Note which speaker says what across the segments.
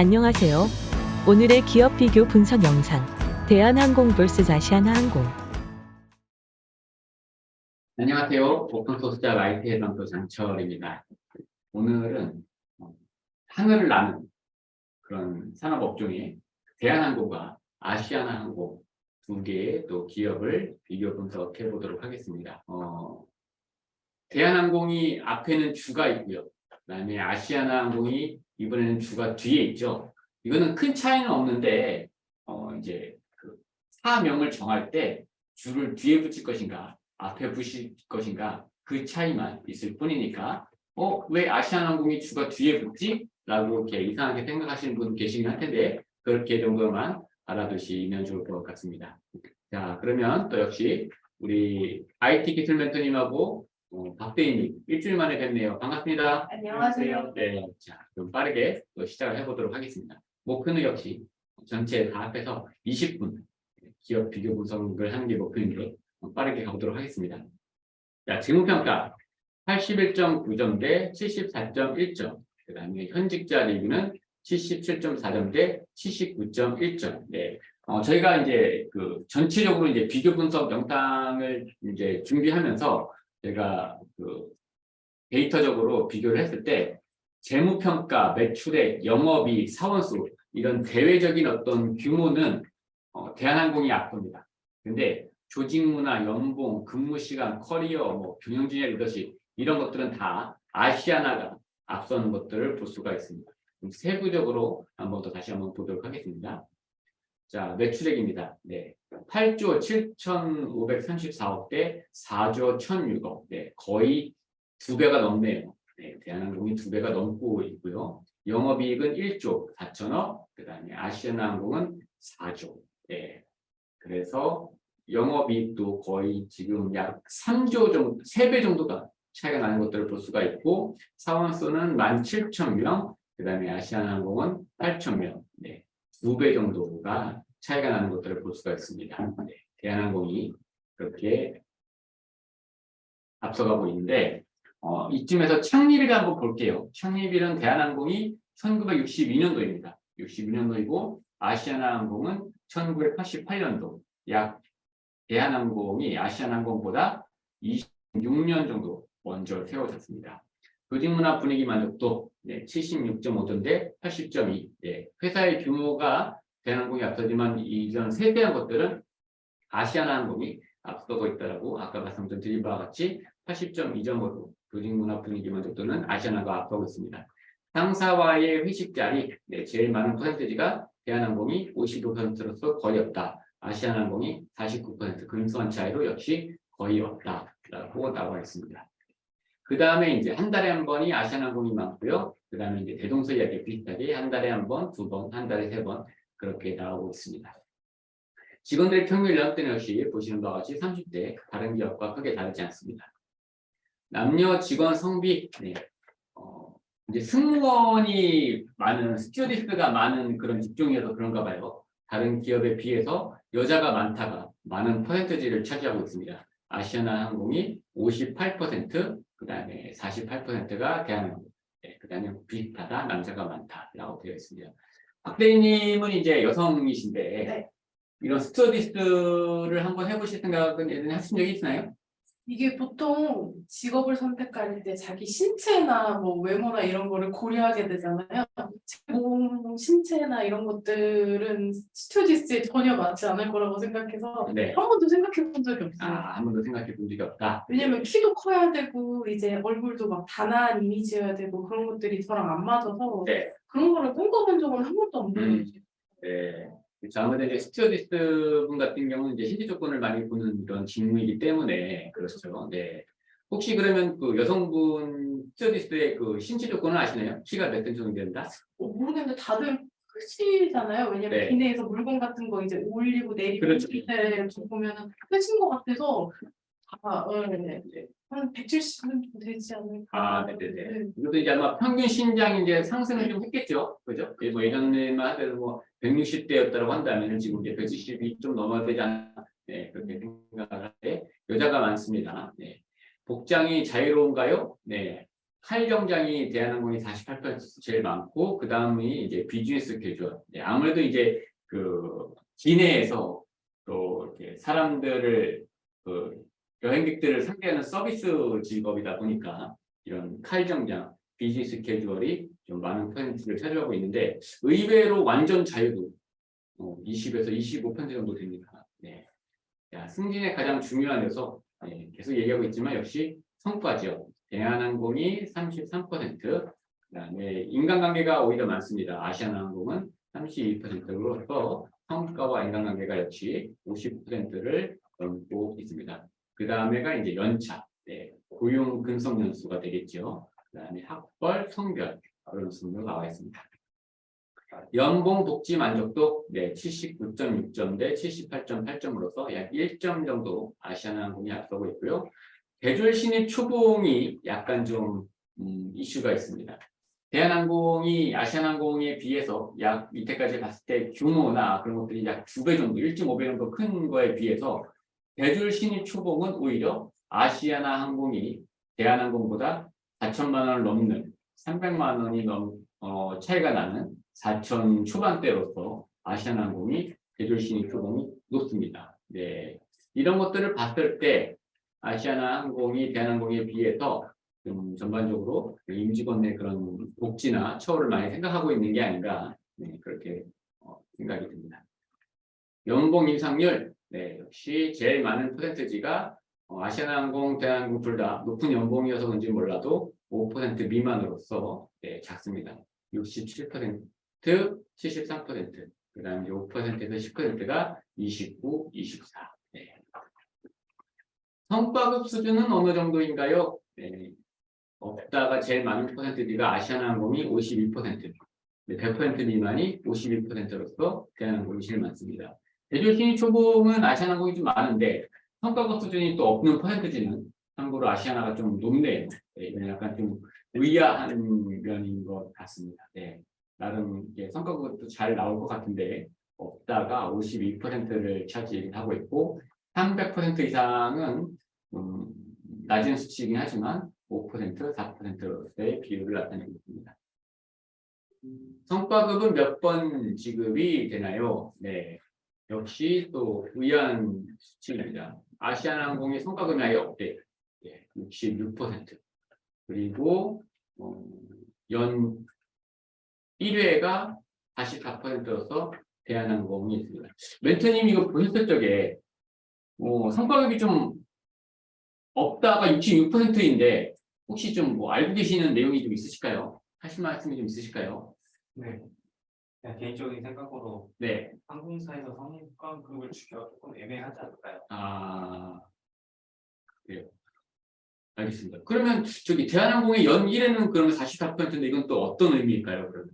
Speaker 1: 안녕하세요. 오늘의 기업 비교 분석 영상. 대한항공 vs 아시아나항공.
Speaker 2: 안녕하세요. 오픈소스자 라이트 해상도 장철입니다. 오늘은 어, 하늘을 나는 그런 산업 업종에 대한항공과 아시아나항공 두 개의 또 기업을 비교 분석해 보도록 하겠습니다. 어, 대한항공이 앞에는 주가 있고요. 그다음에 아시아나항공이 이번에는 주가 뒤에 있죠. 이거는 큰 차이는 없는데 어, 이제 그 사명을 정할 때 줄을 뒤에 붙일 것인가 앞에 붙일 것인가 그 차이만 있을 뿐이니까 어 왜 아시아나항공이 주가 뒤에 붙지? 라고 이렇게 이상하게 생각하시는 분 계시긴 할 텐데 그렇게 정도만 알아두시면 좋을 것 같습니다. 자 그러면 또 역시 우리 IT 기술 멘토님하고 어, 박대인님 일주일 만에 뵙네요. 반갑습니다.
Speaker 3: 안녕하세요.
Speaker 2: 네, 자 그럼 빠르게 또 시작을 해보도록 하겠습니다. 목표는 역시 전체 다 합해서 20분 기업 비교 분석을 하는 게 목표인데 빠르게 가보도록 하겠습니다. 자, 재무평가 81.9점 대 74.1점. 그 다음에 현직자 리뷰는 77.4점 대 79.1점. 네. 어, 저희가 이제 그 전체적으로 이제 비교 분석 영상을 이제 준비하면서 제가 그 데이터적으로 비교를 했을 때 재무평가, 매출액, 영업이, 사원수 이런 대외적인 어떤 규모는 어, 대한항공이 앞섭니다. 근데 조직 문화, 연봉, 근무 시간, 커리어, 뭐 경영진의 리더십 이런 것들은 다 아시아나가 앞서는 것들을 볼 수가 있습니다. 세부적으로 한번 더 다시 한번 보도록 하겠습니다. 자, 매출액입니다. 네. 8조 7,534억 대 4조 1,006억. 네, 거의 두 배가 넘네요. 네, 대한항공이 두 배가 넘고 있고요. 영업이익은 1조 4천억, 그 다음에 아시아나항공은 4조. 네. 그래서 영업이익도 거의 지금 약 3조 정도, 3배 정도가 차이가 나는 것들을 볼 수가 있고, 사원수는 17,000명, 그 다음에 아시아나항공은 8,000명. 네. 두배 정도가 차이가 나는 것들을 볼 수가 있습니다. 네. 대한항공이 그렇게 앞서가고 있는데, 어, 이쯤에서 창립일을 한번 볼게요. 창립일은 대한항공이 1962년도입니다. 62년도이고 아시아나항공은 1988년도. 약 대한항공이 아시아나항공보다 26년 정도 먼저 세워졌습니다. 조직문화 분위기 만족도 네, 76.5점 대 80.2. 네, 회사의 규모가 대한항공이 앞서지만 이전 세대한 것들은 아시아나항공이 앞서고 있다라고 아까 말씀드린 바와 같이 80.2점으로 조직문화 분위기 만족도는 아시아나가 앞서고 있습니다. 상사와의 회식 자리 네, 제일 많은 퍼센트지가 대한항공이 55%로서 거의 없다. 아시아나항공이 49% 근소한 차이로 역시 거의 없다라고 나와 있습니다. 그 다음에 이제 한 달에 한 번이 아시아나항공이 많고요. 그 다음에 이제 대동소이하게 비슷하게 한 달에 한 번, 두 번, 한 달에 세 번 그렇게 나오고 있습니다. 직원들의 평균 연령대는 역시 보시는 바와 같이 30대 다른 기업과 크게 다르지 않습니다. 남녀 직원 성비 네. 어, 이제 승무원이 많은 스튜어디스가 많은 그런 직종이어서 그런가 봐요. 다른 기업에 비해서 여자가 많다가 많은 퍼센트지를 차지하고 있습니다. 아시아나 항공이 58%, 그 다음에 48%가 대한항공, 네, 그 다음에 비슷하다, 남자가 많다라고 되어 있습니다. 박대리님은 이제 여성이신데
Speaker 3: 네.
Speaker 2: 이런 스튜어디스를 한번 해보실 생각은 예전에 하신 적이 있나요?
Speaker 3: 이게 보통 직업을 선택할 때 자기 신체나 뭐 외모나 이런 거를 고려하게 되잖아요. 제 몸, 신체나 이런 것들은 스튜디스에 전혀 맞지 않을 거라고 생각해서
Speaker 2: 네.
Speaker 3: 한 번도 생각해 본 적이 없어요.
Speaker 2: 아, 한 번도 생각해 본 적이 없다.
Speaker 3: 왜냐면 키도 커야 되고 이제 얼굴도 막 단아한 이미지여야 되고 그런 것들이 저랑 안 맞아서
Speaker 2: 네.
Speaker 3: 그런 거를 꿈꿔본 적은 한 번도 없는
Speaker 2: 음.
Speaker 3: 거죠.
Speaker 2: 네. 그렇죠. 아무래도 이제 스튜어디스 분 같은 경우는 이제 신체 조건을 많이 보는 그런 직무이기 때문에 그렇죠. 네. 혹시 그러면 그 여성분 스튜어디스의 그 신체 조건을 아시나요? 키가 몇 센치 정도 된다?
Speaker 3: 어, 모르겠는데 다들 크시잖아요. 왜냐면
Speaker 2: 네.
Speaker 3: 기내에서 물건 같은 거 이제 올리고 내리고
Speaker 2: 그렇죠.
Speaker 3: 이때 좀 보면은 크신 것 같아서 다 어, 네, 네. 한 170은 되지 않을까.
Speaker 2: 아, 네네네. 이것도 이제 아마 평균 신장이 이제 상승을 좀 했겠죠. 그죠? 예, 뭐 예전에만 하더라도 뭐 160대였다고 한다면 지금 이제 170이 좀 넘어야 되지 않나. 네, 그렇게 생각을 하는데 여자가 많습니다. 네. 복장이 자유로운가요? 네. 칼 경장이 대한항공이 48% 제일 많고 그 다음이 이제 비즈니스 캐주얼. 네, 아무래도 이제 그 기내에서 또 이렇게 사람들을 그 여행객들을 상대하는 서비스 직업이다 보니까 이런 칼 경장, 비즈니스 캐주얼이 좀 많은 퍼센트를 차지하고 있는데 의외로 완전 자유도 어, 20에서 25% 정도 됩니다. 네. 자, 승진의 가장 중요한 요소 네, 계속 얘기하고 있지만 역시 성과죠. 대한항공이 33%, 그다음에 인간관계가 오히려 많습니다. 아시아나항공은 32%로서 성과와 인간관계가 역시 50%를 넘고 있습니다. 그 다음에가 이제 연차, 네, 고용 근속 연수가 되겠죠. 그 다음에 학벌, 성별 그런 순으로 나와 있습니다. 연봉 복지 만족도 네, 79.6점 대 78.8점으로서 약 1점 정도 아시아나항공이 앞서고 있고요. 대졸 신입 초봉이 약간 좀 음, 이슈가 있습니다. 대한항공이 아시아나항공에 비해서 약 이때까지 봤을 때 규모나 그런 것들이 약 두 배 정도, 1.5배 정도 큰 거에 비해서 대졸 신입 초봉은 오히려 아시아나 항공이 대한항공보다 4천만 원을 넘는 300만 원이 넘 어, 차이가 나는 4천 초반대로서 아시아나 항공이 대졸 신입 초봉이 높습니다. 네, 이런 것들을 봤을 때 아시아나 항공이 대한항공에 비해서 좀 전반적으로 임직원 의 그런 복지나 처우를 많이 생각하고 있는 게 아닌가 네, 그렇게 어, 생각이 듭니다. 연봉 인상률 네, 역시 제일 많은 퍼센트지가 어, 아시아나항공, 대한항공 둘 다 높은 연봉이어서 그런지 몰라도 5% 미만으로서 네, 작습니다. 67%, 73%, 그 다음에 5%에서 10%가 29, 24. 네. 성과급 수준은 어느 정도인가요? 네. 없다가 제일 많은 퍼센트지가 아시아나항공이 52%, 네, 100% 미만이 52%로서 대한항공이 제일 많습니다. 대졸 신입 초봉은 아시아나 항공이 좀 많은데 성과급 수준이 또 없는 퍼센트지는 참고로 아시아나가 좀 높네요. 네, 이건 약간 좀 의아한 면인 것 같습니다. 네, 나름 이게 성과급도 잘 나올 것 같은데 없다가 52%를 차지하고 있고 300% 이상은 음, 낮은 수치이긴 하지만 5%, 4%의 비율을 나타내고 있습니다. 성과급은 몇 번 지급이 되나요? 네, 역시 또 의아한 수치입니다. 아시아나항공의 성과금이 아예 없대. 예, 66%. 그리고 어, 연 1회가 44%여서 대한항공이 있습니다. 멘토님 이거 보셨을 적에 어, 성과급이 좀 없다가 66%인데 혹시 좀 뭐 알고 계시는 내용이 좀 있으실까요? 하실 말씀이 좀 있으실까요?
Speaker 4: 네. 그냥 개인적인 생각으로
Speaker 2: 네.
Speaker 4: 항공사에서 성과급을 주기가 조금 애매하지 않을까요?
Speaker 2: 아, 그래요. 알겠습니다. 그러면 저기 대한항공의 연 1회는 그러면 44%인데 이건 또 어떤 의미일까요? 그러면?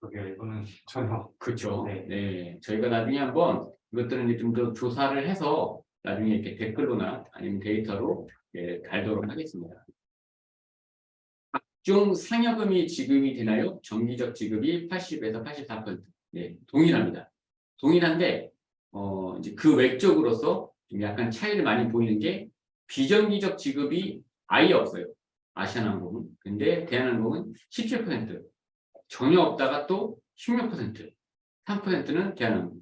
Speaker 4: 그게 이거는 전혀
Speaker 2: 그렇죠.
Speaker 4: 네.
Speaker 2: 네. 저희가 나중에 한번 이것들은 좀 더 조사를 해서 나중에 이렇게 댓글로나 아니면 데이터로 예, 달도록 하겠습니다. 각종 상여금이 지급이 되나요? 정기적 지급이 80에서 84%. 네, 동일합니다. 동일한데 어, 이제 그 외적으로서 좀 약간 차이를 많이 보이는 게 비정기적 지급이 아예 없어요. 아시아나항공은. 근데 대한항공은 17%. 전혀 없다가 또 16%. 3%는 대한항공.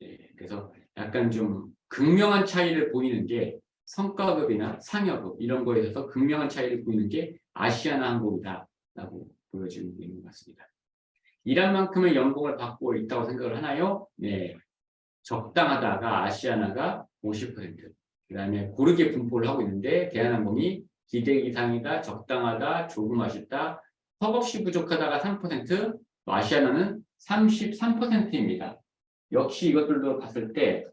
Speaker 2: 네, 그래서 약간 좀 극명한 차이를 보이는 게 성과급이나 상여급 이런 거에 있어서 극명한 차이를 보이는 게 아시아나 항공이다라고 보여지고 있는 것 같습니다. 일한 만큼의 연봉을 받고 있다고 생각을 하나요? 네, 적당하다가 아시아나가 50%, 그 다음에 고르게 분포를 하고 있는데 대한항공이 기대 이상이다, 적당하다, 조금 아쉽다, 턱없이 부족하다가 3%, 아시아나는 33%입니다. 역시 이것들도 봤을 때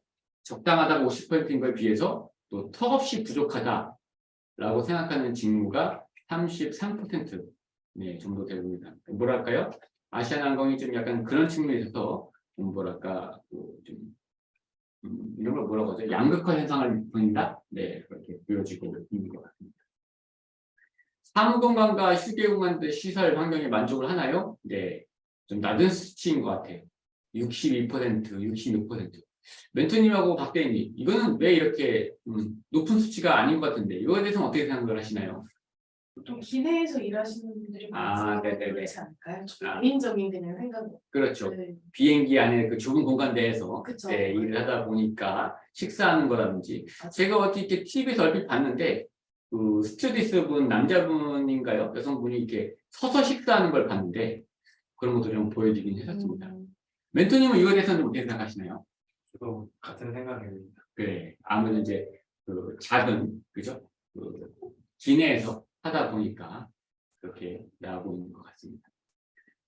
Speaker 2: 적당하다가 50%인 거에 비해서 또 턱없이 부족하다라고 생각하는 직무가 33% 네, 정도 됩니다. 뭐랄까요? 아시아나항공이 좀 약간 그런 측면에서 좀 뭐랄까 그좀 음, 이런 걸 뭐라고 하죠? 양극화 현상을 보인다? 네, 그렇게 보여지고 있는 것 같습니다. 사무공간과 휴게공간들 시설 환경에 만족을 하나요? 네, 좀 낮은 수치인 것 같아요. 62%, 66%. 멘토님하고 박대인님, 이거는 왜 이렇게 음, 높은 수치가 아닌 것 같은데 이거에 대해서는 어떻게 생각을 하시나요?
Speaker 3: 보통 기내에서 일하시는 분들이
Speaker 2: 아,
Speaker 3: 많아서
Speaker 2: 네네네.
Speaker 3: 그렇지 않을까요?
Speaker 2: 아.
Speaker 3: 개인적인 그냥 생각.
Speaker 2: 그렇죠.
Speaker 3: 네.
Speaker 2: 비행기 안에 그 좁은 공간 내에서
Speaker 3: 그쵸.
Speaker 2: 네, 일을 하다 보니까 식사하는 거라든지
Speaker 3: 맞아요.
Speaker 2: 제가 어떻게 TV에서 얼핏 봤는데 그 스튜디스 분 남자분인가요? 여성분이 이렇게 서서 식사하는 걸 봤는데 그런 것도 좀 보여지긴 했었습니다.
Speaker 3: 음,
Speaker 2: 멘토님은 이거에 대해서는 좀 어떻게 생각하시나요?
Speaker 4: 저도 같은 생각입니다.
Speaker 2: 그래 아무래도 이제 그 작은 그죠? 그 기내에서 하다 보니까 그렇게 나오고 있는 것 같습니다.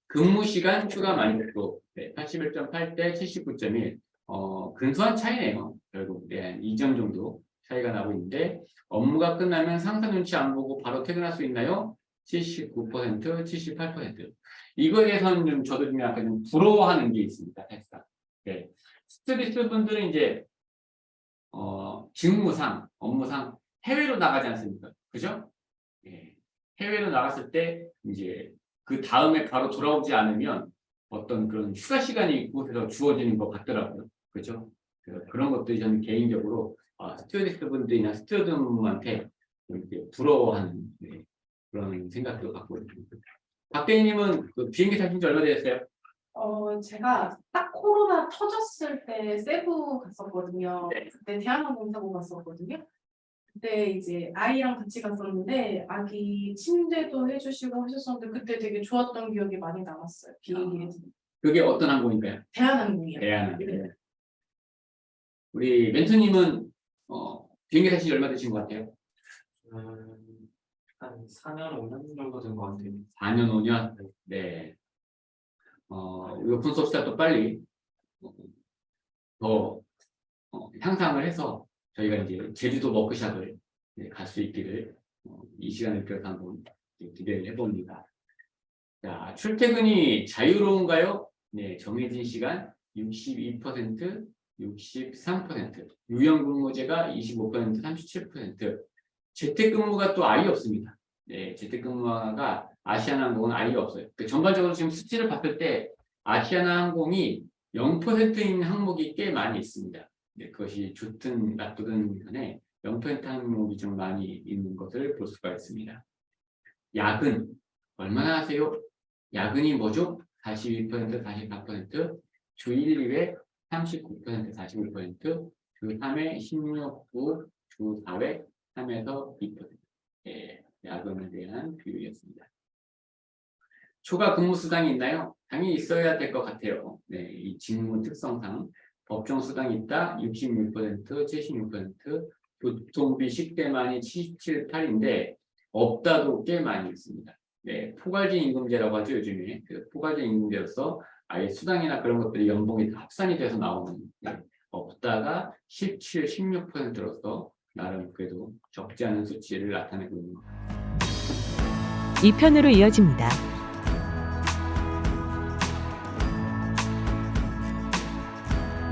Speaker 2: 근무 시간 추가 만족도 네, 81.8대 79.1 어, 근소한 차이네요. 결국 네, 한 2점 정도 차이가 나고 있는데 업무가 끝나면 상사 눈치 안 보고 바로 퇴근할 수 있나요? 79%, 78%. 이거에 대해서는 좀 저도 좀 약간 좀 부러워하는 게 있습니다. 사실상. 네. 스튜디스 분들은 이제 어, 직무상, 업무상 해외로 나가지 않습니까? 그죠? 예. 해외로 나갔을 때 이제 그 다음에 바로 돌아오지 않으면 어떤 그런 휴가 시간이 이곳에서 주어지는 것 같더라고요. 그죠? 그- 그런 것들이 저는 개인적으로 아, 스튜어디스 분들이나 스튜어드분한테 좀 이렇게 부러워하는 네, 그런 생각도 갖고 있습니다. 박대희님은 그 비행기 타신 지 얼마 되셨어요?
Speaker 3: 어, 제가 딱 코로나 터졌을 때 세부 갔었거든요.
Speaker 2: 네.
Speaker 3: 그때 대한항공 타고 갔었거든요. 그때 이제 아이랑 같이 갔었는데 아기 침대도 해주시고 하셨었는데 그때 되게 좋았던 기억이 많이 남았어요. 비행기에서.
Speaker 2: 그게 어떤 항공인가요?
Speaker 3: 대한항공이요.
Speaker 2: 대안항공.
Speaker 3: 네.
Speaker 2: 우리 멘토님은 어, 비행기 타신 지 얼마 되신 것 같아요?
Speaker 4: 음, 한 4년, 5년 정도 된 것 같아요.
Speaker 2: 4년, 5년? 네. 어, 이거 분석 시간 또 빨리 어, 더 어, 향상을 해서 저희가 이제 제주도 워크샵을 네, 갈수 있기를 어, 이 시간을 빌어서 한번 기대를 해봅니다. 자, 출퇴근이 자유로운가요? 네, 정해진 시간 62%, 63%, 유연근무제가 25%, 37%, 재택근무가 또 아예 없습니다. 네, 재택근무가 아시아나항공은 아예 없어요. 그 전반적으로 지금 수치를 봤을 때 아시아나항공이 0%인 항목이 꽤 많이 있습니다. 네, 그것이 좋든 나쁘든 간에 0% 항목이 좀 많이 있는 것을 볼 수가 있습니다. 야근 얼마나 하세요? 야근이 뭐죠? 42%, 44%, 주 1, 2회 39%, 41%, 주 3회 16, 9, 주 4회 3에서 2%. 예, 야근에 대한 비율이었습니다. 초과 근무 수당이 있나요? 당연히 있어야 될 것 같아요. 네, 이 직무 특성상 법정 수당이 있다 66%, 76%, 교통비 식대만이 77, 8인데 없다도 꽤 많이 있습니다. 네, 포괄적 임금제라고 하죠 요즘에 그 포괄적 임금제로서 아예 수당이나 그런 것들이 연봉이 다 합산이 돼서 나오는 네, 없다가 17, 16%로서 나름 그래도 적지 않은 수치를 나타내고 있는 것
Speaker 1: 2편으로 이어집니다.